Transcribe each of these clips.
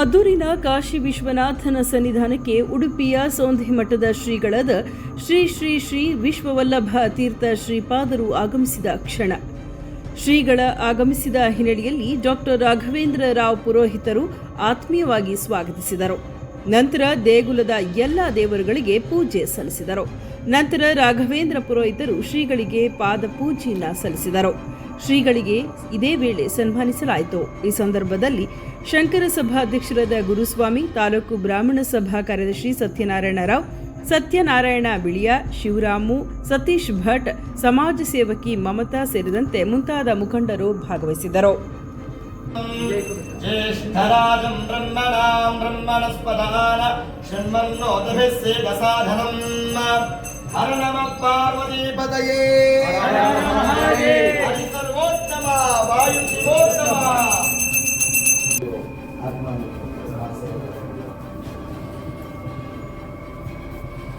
ಮದ್ದೂರಿನ ಕಾಶಿ ವಿಶ್ವನಾಥನ ಸನ್ನಿಧಾನಕ್ಕೆ ಉಡುಪಿಯ ಸೋಂಧಿ ಮಠದ ಶ್ರೀಗಳಾದ ಶ್ರೀ ಶ್ರೀ ಶ್ರೀ ವಿಶ್ವವಲ್ಲಭ ತೀರ್ಥ ಶ್ರೀಪಾದರು ಆಗಮಿಸಿದ ಕ್ಷಣ. ಶ್ರೀಗಳ ಆಗಮಿಸಿದ ಹಿನ್ನೆಲೆಯಲ್ಲಿ ಡಾಕ್ಟರ್ ರಾಘವೇಂದ್ರ ರಾವ್ ಪುರೋಹಿತರು ಆತ್ಮೀಯವಾಗಿ ಸ್ವಾಗತಿಸಿದರು. ನಂತರ ದೇಗುಲದ ಎಲ್ಲ ದೇವರುಗಳಿಗೆ ಪೂಜೆ ಸಲ್ಲಿಸಿದರು. ನಂತರ ರಾಘವೇಂದ್ರ ಪುರೋಹಿತರು ಶ್ರೀಗಳಿಗೆ ಪಾದ ಪೂಜೆಯನ್ನ ಸಲ್ಲಿಸಿದರು. ಶ್ರೀಗಳಿಗೆ ಇದೇ ವೇಳೆ ಸನ್ಮಾನಿಸಲಾಯಿತು ಈ ಸಂದರ್ಭದಲ್ಲಿ ಶಂಕರ ಸಭಾಧ್ಯಕ್ಷರಾದ ಗುರುಸ್ವಾಮಿ ತಾಲೂಕು ಬ್ರಾಹ್ಮಣ ಸಭಾ ಕಾರ್ಯದರ್ಶಿ ಸತ್ಯನಾರಾಯಣ ರಾವ್ ಸತ್ಯನಾರಾಯಣ ಬಿಳಿಯ ಶಿವರಾಮು ಸತೀಶ್ ಭಟ್ ಸಮಾಜ ಸೇವಕಿ ಮಮತಾ ಸೇರಿದಂತೆ ಮುಂತಾದ ಮುಖಂಡರು ಭಾಗವಹಿಸಿದ್ದರು ज्येष्ठराजम् ब्रह्मणाम् ब्रह्मणस्पदान शृण्वन्नोतिभिः सेवसाधनम् हर नमः पार्वतीपतये వాయు శివోత్తమ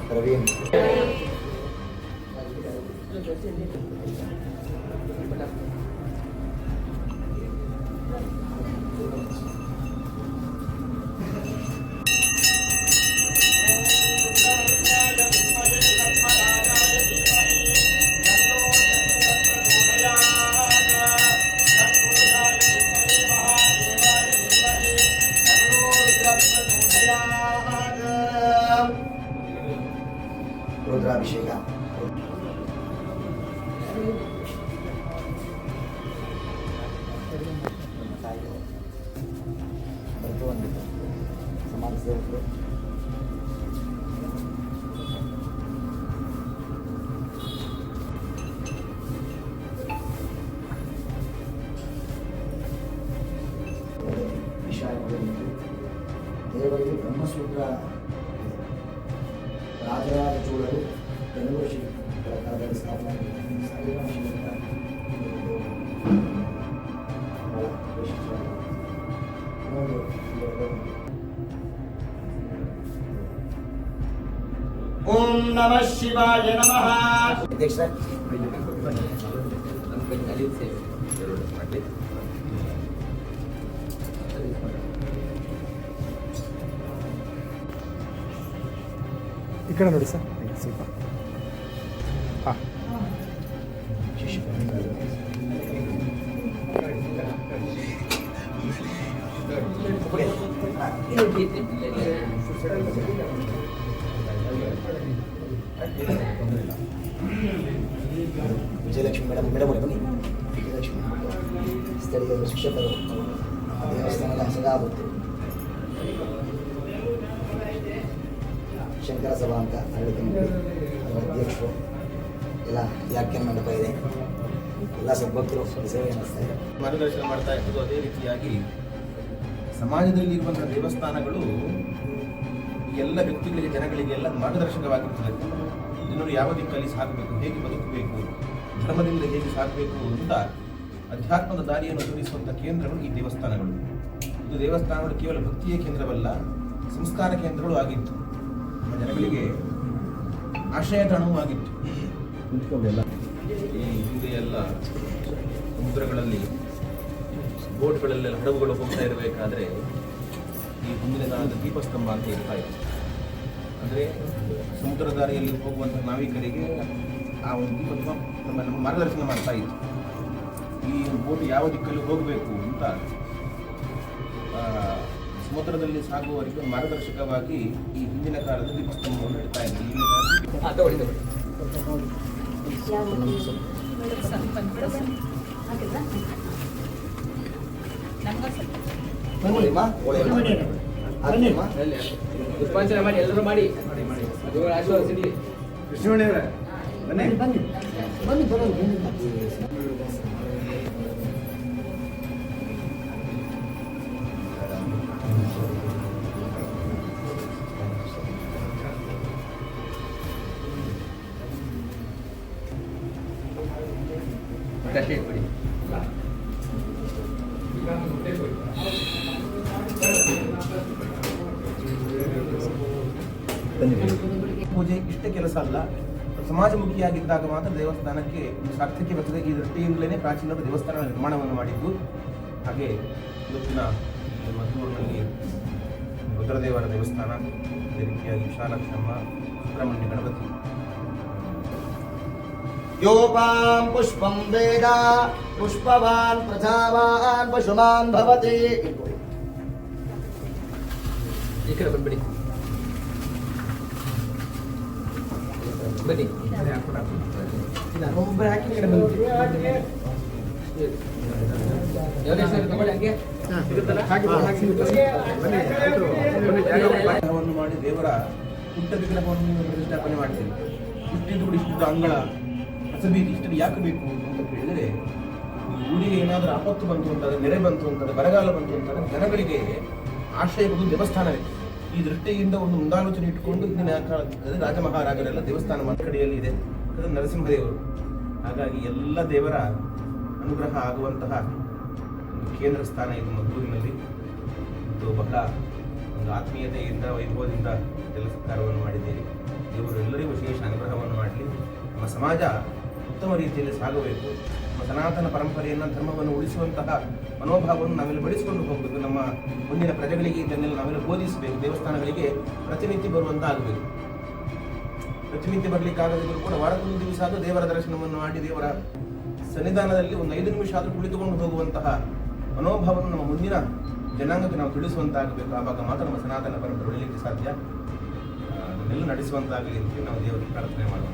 ప్రవీణ్ ದೇವರಿಗೆ ಬ್ರಹ್ಮಸೂತ್ರ ರಾಜರಾಜ ಚೋಳರು ಬೆಂಗಳೂರು ఓం నమ శివాయ నమ. ఇక్కడ ನೋಡಿ ಸರ್ ಸೂಪರ್ ಹಾಂ ವಿಜಯಲಕ್ಷ್ಮಿ ಮೇಡಮ್ ಮೇಡಮ್ ಬನ್ನಿ ವಿಜಯಲಕ್ಷ್ಮಿ ಸ್ಥಳೀಯ ಶಿಕ್ಷಕರು ದೇವಸ್ಥಾನದ ಸದಾ ಆಗುತ್ತೆ ಶಂಕರ ಸಭಾ ಅಂತ ಅಧ್ಯಕ್ಷರು ಎಲ್ಲ ಯಾಕೆ ಮಂಟಪ ಇದೆ. ಎಲ್ಲ ಸದ್ಭಕ್ತರು ಸೇವೆ ಇದ್ದಾರೆ. ಮಾರ್ಗದರ್ಶನ ಮಾಡ್ತಾ ಇರ್ತದೋ ಅದೇ ರೀತಿಯಾಗಿ ಸಮಾಜದಲ್ಲಿ ಇರುವಂತಹ ದೇವಸ್ಥಾನಗಳು ಎಲ್ಲ ವ್ಯಕ್ತಿಗಳಿಗೆ, ಜನಗಳಿಗೆ ಎಲ್ಲ ಮಾರ್ಗದರ್ಶಕವಾಗಿರ್ತದೆ. ಜನರು ಯಾವ ದಿಕ್ಕಲ್ಲಿ ಸಾಕಬೇಕು ಹೇಗೆ ಬದುಕಬೇಕು, ಧರ್ಮದಿಂದ ಹೇಗೆ ಸಾಕಬೇಕು ಅಂತ ಅಧ್ಯಾತ್ಮದ ದಾರಿಯನ್ನು ತೋರಿಸುವಂಥ ಕೇಂದ್ರಗಳು ಈ ದೇವಸ್ಥಾನಗಳು. ಇದು ದೇವಸ್ಥಾನಗಳು ಕೇವಲ ಭಕ್ತಿಯ ಕೇಂದ್ರವಲ್ಲ, ಸಂಸ್ಕಾರ ಕೇಂದ್ರಗಳು ಆಗಿತ್ತು. ಜನಗಳಿಗೆ ಆಶ್ರಯ ತಾಣವೂ ಆಗಿತ್ತು ಈ ಹಿಂದೆ ಎಲ್ಲ ಸಮುದ್ರಗಳಲ್ಲಿ ಬೋಟ್ಗಳಲ್ಲೆಲ್ಲ ಹಡಗುಗಳು ಹೋಗ್ತಾ ಇರಬೇಕಾದ್ರೆ ಈ ಹಿಂದಿನ ಕಾಲದ ದೀಪಸ್ತಂಭ ಅಂತ ಇರ್ತಾ ಇತ್ತು ಅಂದರೆ ಸಮುದ್ರ ದಾರಿಯಲ್ಲಿ ಹೋಗುವಂಥ ನಾವಿಕರಿಗೆ ಆ ಒಂದು ದೀಪಸ್ತಂಭ ನಮ್ಮ ನಮ್ಮ ಮಾರ್ಗದರ್ಶನ ಮಾಡ್ತಾ ಇತ್ತು ಈ ಬೋಟ್ ಯಾವ ದಿಕ್ಕಲ್ಲಿ ಹೋಗಬೇಕು ಅಂತ ಆ, ಸಮುದ್ರದಲ್ಲಿ ಸಾಗುವವರಿಗೆ ಮಾರ್ಗದರ್ಶಕವಾಗಿ ಈ ಹಿಂದಿನ ಕಾಲದ ದೀಪಸ್ತಂಭವನ್ನು ಇಡ್ತಾ ಇದ್ರು. ಮಾಡಿ ಎಲ್ಲರೂ ಮಾಡಿ. ಬನ್ನಿ ಬನ್ನಿ ಬನ್ನಿ. ಪೂಜೆ ಇಷ್ಟೇ ಕೆಲಸ ಅಲ್ಲ ಸಮಾಜಮುಖಿಯಾಗಿದ್ದಾಗ ಮಾತ್ರ ದೇವಸ್ಥಾನಕ್ಕೆ ಒಂದು ಸಾರ್ಥಕ್ಯ ಬರ್ತದೆ. ಈ ದೃಷ್ಟಿಯಿಂದಲೇ ಪ್ರಾಚೀನ ದೇವಸ್ಥಾನ ನಿರ್ಮಾಣವನ್ನು ಮಾಡಿದ್ದು. ಹಾಗೆ ಇವತ್ತಿನ ಮದ್ದೂರಿನಲ್ಲಿ ರುದ್ರದೇವರ ದೇವಸ್ಥಾನ ಅದೇ ರೀತಿಯಾಗಿ ವಿಶಾಲಕ್ಷಮ್ಮ ಸುಬ್ರಹ್ಮಣ್ಯ ಗಣಪತಿ. ಯೋಪಾಂ ಪುಷ್ಪಂ ವೇದ ಪುಷ್ಪವಾನ್ ಪ್ರಜಾವಾನ್ ಪಶುಮಾನ್ ಭವತಿ ಈ ಕಡೆ ಬಂದ್ಬಿಡಿ ಬನ್ನಿ ವಿಗ್ರಹವನ್ನು ಮಾಡಿ ದೇವರ ಪುಟ್ಟ ವಿಗ್ರಹವನ್ನು ನೀವು ಪ್ರತಿಷ್ಠಾಪನೆ ಮಾಡ್ತೀರಿ ಇಷ್ಟಿದ್ದು ಕೂಡ ಇಷ್ಟಿದ್ದು ಅಂಗಳ ಹಸಬೀದಿ ಇಷ್ಟು ಯಾಕೆ ಬೇಕು ಅಂತ ಕೇಳಿದರೆ, ಈ ಊರಿಗೆ ಏನಾದರೂ ಆಪತ್ತು ಬಂತು ಅಂತಾರೆ ನೆರೆ ಬಂತು ಅಂತಾರೆ ಬರಗಾಲ ಬಂತು ಅಂತಾರೆ ಜನಗಳಿಗೆ ಆಶ್ರಯ ಒಂದು ದೇವಸ್ಥಾನವೇ. ಈ ದೃಷ್ಟಿಯಿಂದ ಒಂದು ಮುಂದಾಲೋಚನೆ ಇಟ್ಟುಕೊಂಡು ಇಂದಿನ ಕಾಲದಲ್ಲಿ ರಾಜ ಮಹಾರಾಜರೆಲ್ಲ ದೇವಸ್ಥಾನ ಮತ್ತ ಕಡೆಯಲ್ಲಿ ಇದೆ ನರಸಿಂಹದೇವರು. ಹಾಗಾಗಿ ಎಲ್ಲ ದೇವರ ಅನುಗ್ರಹ ಆಗುವಂತಹ ಕೇಂದ್ರ ಸ್ಥಾನ ಇದು ಮದ್ದೂರಿನಲ್ಲಿ. ಇದು ಬಹಳ ಒಂದು ಆತ್ಮೀಯತೆಯಿಂದ ವೈಭವದಿಂದ ಕೆಲಸ ಕಾರ್ಯವನ್ನು ಮಾಡಿದ್ದೇವೆ. ದೇವರು ಎಲ್ಲರಿಗೂ ವಿಶೇಷ ಅನುಗ್ರಹವನ್ನು ಮಾಡಲಿ. ನಮ್ಮ ಸಮಾಜ ಉತ್ತಮ ರೀತಿಯಲ್ಲಿ ಸಾಗಬೇಕು. ಸನಾತನ ಪರಂಪರೆಯನ್ನು, ಧರ್ಮವನ್ನು ಉಳಿಸುವಂತಹ ಮನೋಭಾವವನ್ನು ನಾವೆಲ್ಲ ಬೆಳೆಸಿಕೊಂಡು ಹೋಗಬೇಕು ನಮ್ಮ ಮುಂದಿನ ಪ್ರಜೆಗಳಿಗೆ, ಇದನ್ನೆಲ್ಲ ನಾವೆಲ್ಲ ಬೋಧಿಸಬೇಕು. ದೇವಸ್ಥಾನಗಳಿಗೆ ಪ್ರತಿನಿತ್ಯ ಬರುವಂತ ಆಗಬೇಕು ಪ್ರತಿನಿತ್ಯ ಬರಲಿಕ್ಕಾಗದಿದ್ದರೂ ಕೂಡ ವಾರಕ್ಕೊಂದು ದಿವಸ ಆದರೂ ದೇವರ ದರ್ಶನವನ್ನು ಮಾಡಿ, ದೇವರ ಸನ್ನಿಧಾನದಲ್ಲಿ ಒಂದು ಐದು ನಿಮಿಷ ಆದರೂ ಕುಳಿತುಕೊಂಡು ಹೋಗುವಂತಹ ಮನೋಭಾವವನ್ನು ನಮ್ಮ ಮುಂದಿನ ಜನಾಂಗಕ್ಕೆ ನಾವು ತಿಳಿಸುವಂತಾಗಬೇಕು. ಆವಾಗ ಮಾತ್ರ ನಮ್ಮ ಸನಾತನ ಪರಂಪರೆ ಉಳಿಲಿಕ್ಕೆ ಸಾಧ್ಯ. ಅದನ್ನೆಲ್ಲ ನಡೆಸುವಂತಾಗಲಿ ಅಂತ ನಾವು ದೇವರಿಗೆ ಪ್ರಾರ್ಥನೆ ಮಾಡೋಣ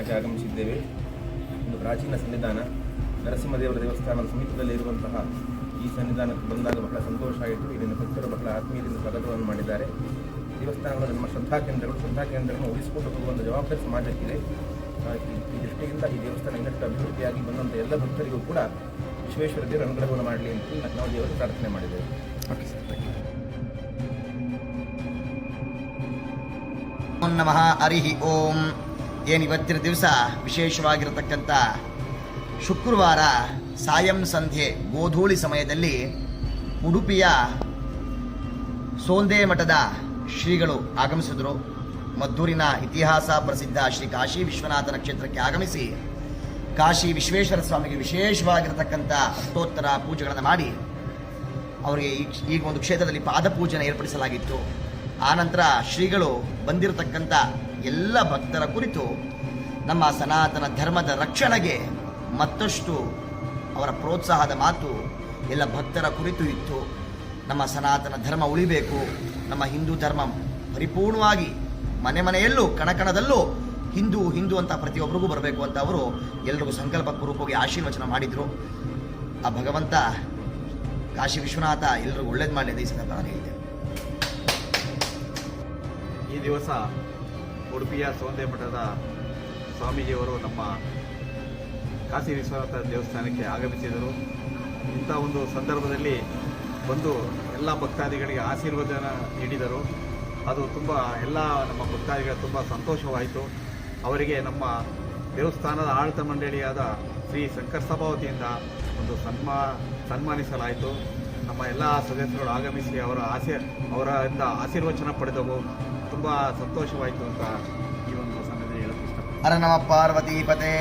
ದೇವಸ್ಥಾನಕ್ಕೆ ಆಗಮಿಸಿದ್ದೇವೆ. ಒಂದು ಪ್ರಾಚೀನ ಸನ್ನಿಧಾನ. ನರಸಿಂಹದೇವರ ದೇವಸ್ಥಾನದ ಸಮೀಪದಲ್ಲಿ ಇರುವಂತಹ ಈ ಸನ್ನಿಧಾನಕ್ಕೆ ಬಂದಾಗ ಬಹಳ ಸಂತೋಷ ಆಯಿತು. ಇಲ್ಲಿನ ಭಕ್ತರು ಬಹಳ ಆತ್ಮೀಯದಿಂದ ಸ್ವಾಗತವನ್ನು ಮಾಡಿದ್ದಾರೆ. ದೇವಸ್ಥಾನಗಳು ನಮ್ಮ ಶ್ರದ್ಧಾ ಕೇಂದ್ರಗಳು ಶ್ರದ್ಧಾ ಕೇಂದ್ರಗಳನ್ನು ಉಳಿಸಿಕೊಂಡು ಹೋಗುವಂಥ ಜವಾಬ್ದಾರಿ ಸಮಾಜಕ್ಕಿದೆ. ಈ- ದೃಷ್ಟಿಯಿಂದ ಈ ದೇವಸ್ಥಾನ ಇನ್ನಷ್ಟು ಅಭಿವೃದ್ಧಿಯಾಗಿ ಬಂದಂಥ ಎಲ್ಲ ಭಕ್ತರಿಗೂ ಕೂಡ ವಿಶ್ವೇಶ್ವರ ದೇವರ ಅನುಗ್ರಹವನ್ನು ಮಾಡಲಿ ಅಂತ ನಾವು ದೇವರಿಗೆ ಪ್ರಾರ್ಥನೆ ಮಾಡಿದ್ದೇವೆ. ಓಕೆ ಸರ್ ಥ್ಯಾಂಕ್ ಯು ಓಂ ನಮಃ. ಹರಿ ಓಂ. ಏನು ಇವತ್ತಿನ ದಿವಸ ವಿಶೇಷವಾಗಿರತಕ್ಕಂಥ ಶುಕ್ರವಾರ ಸಾಯಂ ಸಂಧ್ಯೆ ಗೋಧೂಳಿ ಸಮಯದಲ್ಲಿ ಉಡುಪಿಯ ಸೋಂದೆ ಮಠದ ಶ್ರೀಗಳು ಆಗಮಿಸಿದರು. ಮದ್ದೂರಿನ ಇತಿಹಾಸ ಪ್ರಸಿದ್ಧ ಶ್ರೀ ಕಾಶಿ ವಿಶ್ವನಾಥನ ಕ್ಷೇತ್ರಕ್ಕೆ ಆಗಮಿಸಿ ಕಾಶಿ ವಿಶ್ವೇಶ್ವರ ಸ್ವಾಮಿಗೆ ವಿಶೇಷವಾಗಿರತಕ್ಕಂಥ ಅಷ್ಟೋತ್ತರ ಪೂಜೆಗಳನ್ನು ಮಾಡಿ ಅವರಿಗೆ ಈಗ ಒಂದು ಕ್ಷೇತ್ರದಲ್ಲಿ ಪಾದಪೂಜೆಯನ್ನು ಏರ್ಪಡಿಸಲಾಗಿತ್ತು. ಆನಂತರ ಶ್ರೀಗಳು ಬಂದಿರತಕ್ಕಂಥ ಎಲ್ಲ ಭಕ್ತರ ಕುರಿತು ನಮ್ಮ ಸನಾತನ ಧರ್ಮದ ರಕ್ಷಣೆಗೆ ಮತ್ತಷ್ಟು ಅವರ ಪ್ರೋತ್ಸಾಹದ ಮಾತು ಎಲ್ಲ ಭಕ್ತರ ಕುರಿತು ಇತ್ತು. ನಮ್ಮ ಸನಾತನ ಧರ್ಮ ಉಳಿಬೇಕು. ನಮ್ಮ ಹಿಂದೂ ಧರ್ಮ ಪರಿಪೂರ್ಣವಾಗಿ ಮನೆ ಮನೆಯಲ್ಲೂ ಕಣಕಣದಲ್ಲೂ ಹಿಂದೂ ಹಿಂದೂ ಅಂತ ಪ್ರತಿಯೊಬ್ಬರಿಗೂ ಬರಬೇಕು ಅಂತ ಅವರು ಎಲ್ರಿಗೂ ಸಂಕಲ್ಪ ಪೂರ್ವಕವಾಗಿ ಆಶೀರ್ವಚನ ಮಾಡಿದರು. ಆ ಭಗವಂತ ಕಾಶಿ ವಿಶ್ವನಾಥ ಎಲ್ರಿಗೂ ಒಳ್ಳೇದು ಮಾಡಲಿ ಅಂತ ಈ ಸಂದರ್ಭ ಹೇಳಿದ್ದೇನೆ ಈ ದಿವಸ ಉಡುಪಿಯ ಸೌಂದೇ ಮಠದ ಸ್ವಾಮೀಜಿಯವರು ನಮ್ಮ ಕಾಶಿ ವಿಶ್ವನಾಥ ದೇವಸ್ಥಾನಕ್ಕೆ ಆಗಮಿಸಿದರು. ಇಂಥ ಒಂದು ಸಂದರ್ಭದಲ್ಲಿ ಬಂದು ಎಲ್ಲ ಭಕ್ತಾದಿಗಳಿಗೆ ಆಶೀರ್ವಾದನ ನೀಡಿದರು. ಅದು ತುಂಬ, ಎಲ್ಲ ನಮ್ಮ ಭಕ್ತಾದಿಗಳ ತುಂಬ ಸಂತೋಷವಾಯಿತು. ಅವರಿಗೆ ನಮ್ಮ ದೇವಸ್ಥಾನದ ಆಡಳಿತ ಮಂಡಳಿಯಾದ ಶ್ರೀ ಶಂಕರ್ ಸಭಾವತಿಯಿಂದ ಒಂದು ಸನ್ಮಾ, ಸನ್ಮಾನಿಸಲಾಯಿತು. ನಮ್ಮ ಎಲ್ಲ ಸದಸ್ಯರು ಆಗಮಿಸಿ ಅವರ ಆಶೀರ್ ಅವರಿಂದ ಆಶೀರ್ವಚನ ಪಡೆದವು. ತುಂಬ ಸಂತೋಷವಾಯಿತು ಅಂತ ಈ ಒಂದು ಸಮಯದಲ್ಲಿ ಹೇಳಕ್ಕೆ ಇಷ್ಟಪಡ್ತೀನಿ. ಅರ ನಮ ಪಾರ್ವತಿ. ಪತೆ